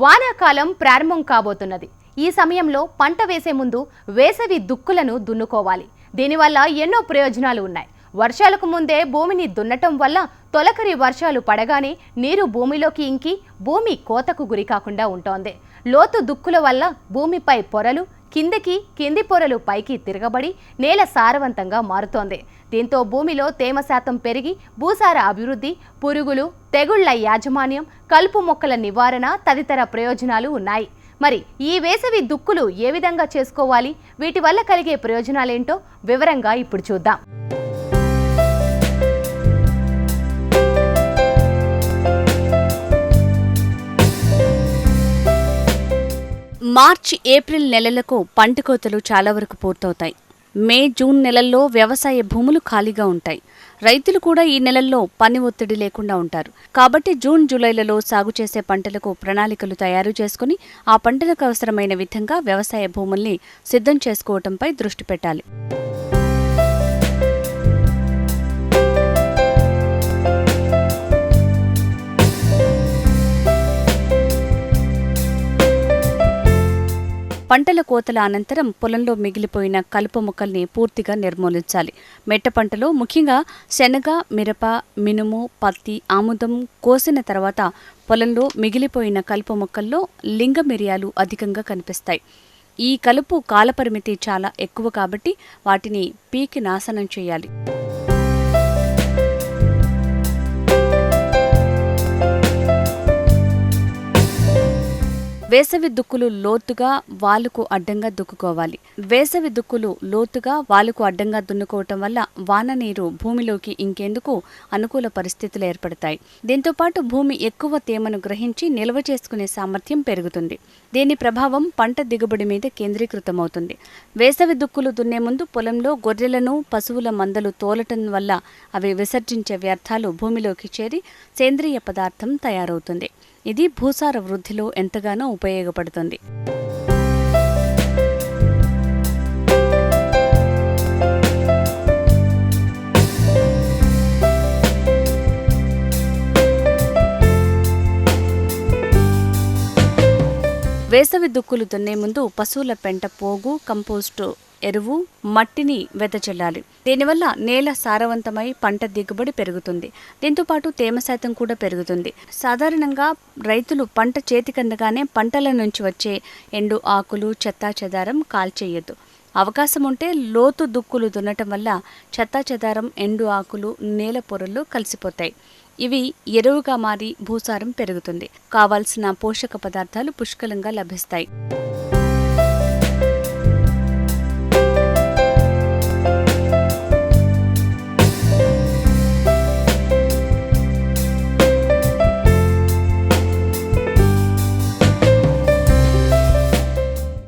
వానాకాలం ప్రారంభం కాబోతున్నది. ఈ సమయంలో పంట వేసే ముందు వేసవి దుక్కులను దున్నుకోవాలి. దీనివల్ల ఎన్నో ప్రయోజనాలు ఉన్నాయి. వర్షాలకు ముందే భూమిని దున్నటం వల్ల తొలకరి వర్షాలు పడగానే నీరు భూమిలోకి ఇంకి భూమి కోతకు గురి కాకుండా ఉంటోంది. లోతు దుక్కుల వల్ల భూమిపై పొరలు కిందకి కింది పొరలు పైకి తిరగబడి నేల సారవంతంగా మారుతోంది. దీంతో భూమిలో తేమ శాతం పెరిగి భూసార అభివృద్ధి పురుగులు తెగుళ్ళ యాజమాన్యం కలుపు మొక్కల నివారణ తదితర ప్రయోజనాలు ఉన్నాయి. మరి ఈ వేసవి దుక్కులు ఏ విధంగా చేసుకోవాలి? వీటి వల్ల కలిగే ప్రయోజనాలేంటో వివరంగా ఇప్పుడు చూద్దాం. మార్చ్ ఏప్రిల్ నెలలకు పంట కోతలు చాలా వరకు పూర్తవుతాయి. మే జూన్ నెలల్లో వ్యవసాయ భూములు ఖాళీగా ఉంటాయి. రైతులు కూడా ఈ నెలల్లో పని ఒత్తిడి లేకుండా ఉంటారు. కాబట్టి జూన్ జూలైలలో సాగు చేసే పంటలకు ప్రణాళికలు తయారు చేసుకుని ఆ పంటలకు అవసరమైన విధంగా వ్యవసాయ భూముల్ని సిద్ధం చేసుకోవటంపై దృష్టి పెట్టాలి. పంటల కోతల అనంతరం పొలంలో మిగిలిపోయిన కలుపు మొక్కల్ని పూర్తిగా నిర్మూలించాలి. మెట్ట పంటలో ముఖ్యంగా శనగ మిరప మినుము పత్తి ఆముదం కోసిన తర్వాత పొలంలో మిగిలిపోయిన కలుపు మొక్కల్లో లింగ మిరియాలు అధికంగా కనిపిస్తాయి. ఈ కలుపు కాలపరిమితి చాలా ఎక్కువ కాబట్టి వాటిని పీకి నాశనం చేయాలి. వేసవి దుక్కులు లోతుగా వాలుకు అడ్డంగా దుక్కుకోవాలి. వేసవి దుక్కులు లోతుగా వాలుకు అడ్డంగా దున్నుకోవటం వల్ల వాన నీరు భూమిలోకి ఇంకేందుకు అనుకూల పరిస్థితులు ఏర్పడతాయి. దీంతో పాటు భూమి ఎక్కువ తేమను గ్రహించి నిల్వ చేసుకునే సామర్థ్యం పెరుగుతుంది. దీని ప్రభావం పంట దిగుబడి మీద కేంద్రీకృతమవుతుంది. వేసవి దుక్కులు దున్నే ముందు పొలంలో గొర్రెలను పశువుల మందలు తోలటం వల్ల అవి విసర్జించే వ్యర్థాలు భూమిలోకి చేరి సేంద్రియ పదార్థం తయారవుతుంది. ఇది భూసార వృద్ధిలో ఎంతగానో ఉపయోగపడుతుంది. వేసవి దుక్కులు దున్నే ముందు పశువుల పెంట పోగు కంపోస్టు ఎరువు మట్టిని వెదజల్లాలి దీనివల్ల నేల సారవంతమై పంట దిగుబడి పెరుగుతుంది. దీంతో పాటు తేమ శాతం కూడా పెరుగుతుంది. సాధారణంగా రైతులు పంట చేతికందగానే పంటల నుంచి వచ్చే ఎండు ఆకులు చెత్తా చెదారం కాల్చేయద్దు. అవకాశం ఉంటే లోతు దుక్కులు దున్నటం వల్ల చెత్తా చెదారం ఎండు ఆకులు నేల పొరల్లో కలిసిపోతాయి. ఇవి ఎరువుగా మారి భూసారం పెరుగుతుంది. కావాల్సిన పోషక పదార్థాలు పుష్కలంగా లభిస్తాయి.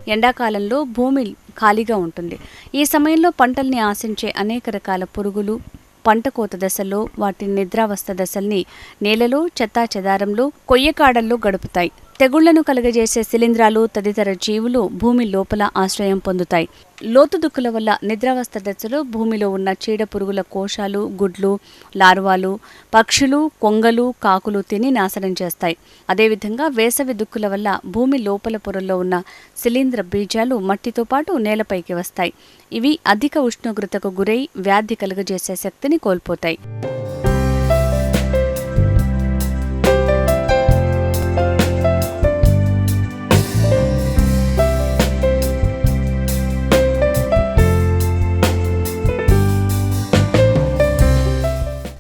ఎండాకాలంలో భూమి ఖాళీగా ఉంటుంది. ఈ సమయంలో పంటల్ని ఆశించే అనేక రకాల పురుగులు పంట కోత దశల్లో వాటి నిద్రావస్థ దశల్ని నేలలో చెత్తా చెదారంలో కొయ్యకాడల్లో గడుపుతాయి. తెగుళ్ళను కలుగజేసే శిలీంధ్రాలు తదితర జీవులు భూమి లోపల ఆశ్రయం పొందుతాయి. లోతు దుక్కుల వల్ల నిద్రావస్థ దశలో భూమిలో ఉన్న చీడ పురుగుల కోశాలు గుడ్లు లార్వాలు పక్షులు కొంగలు కాకులు తిని నాశనం చేస్తాయి. అదేవిధంగా వేసవి దుక్కుల వల్ల భూమి లోపల పొరల్లో ఉన్న శిలీంధ్ర బీజాలు మట్టితో పాటు నేలపైకి వస్తాయి. ఇవి అధిక ఉష్ణోగ్రతకు గురై వ్యాధి కలుగజేసే శక్తిని కోల్పోతాయి.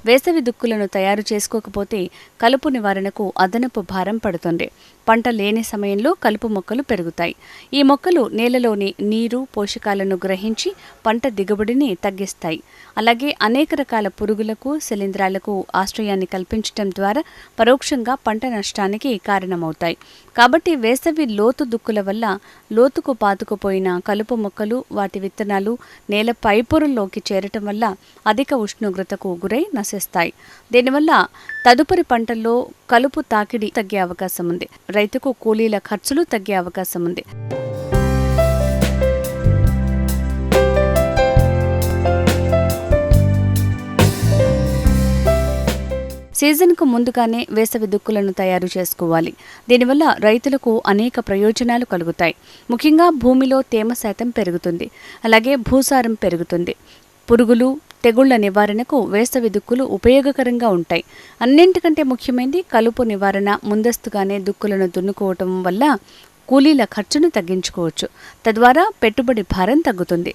వేసవి దుక్కులను తయారు చేసుకోకపోతే కలుపు నివారణకు అదనపు భారం పడుతుంది. పంట లేని సమయంలో కలుపు మొక్కలు పెరుగుతాయి. ఈ మొక్కలు నేలలోని నీరు పోషకాలను గ్రహించి పంట దిగుబడిని తగ్గిస్తాయి. అలాగే అనేక రకాల పురుగులకు శిలీంధ్రాలకు ఆశ్రయాన్ని కల్పించడం ద్వారా పరోక్షంగా పంట నష్టానికి కారణమవుతాయి. కాబట్టి వేసవి లోతు దుక్కుల వల్ల లోతుకు పాతుకుపోయిన కలుపు మొక్కలు వాటి విత్తనాలు నేల పైపొరల్లోకి చేరటం వల్ల అధిక ఉష్ణోగ్రతకు గురై నశిస్తాయి. దీనివల్ల తదుపరి పంటల్లో కలుపు తాకిడి తగ్గే అవకాశం ఉంది. రైతుకు కూలీల ఖర్చులు తగ్గే అవకాశం ఉంది. సీజన్కు ముందుగానే వేసవి దుక్కులను తయారు చేసుకోవాలి. దీనివల్ల రైతులకు అనేక ప్రయోజనాలు కలుగుతాయి. ముఖ్యంగా భూమిలో తేమ శాతం పెరుగుతుంది. అలాగే భూసారం పెరుగుతుంది. పురుగులు తెగుళ్ళ నివారణకు వేసవి దుక్కులు ఉపయోగకరంగా ఉంటాయి. అన్నింటికంటే ముఖ్యమైనది కలుపు నివారణ ముందస్తుగానే దుక్కులను దున్నుకోవటం వల్ల కూలీల ఖర్చును తగ్గించుకోవచ్చు. తద్వారా పెట్టుబడి భారం తగ్గుతుంది.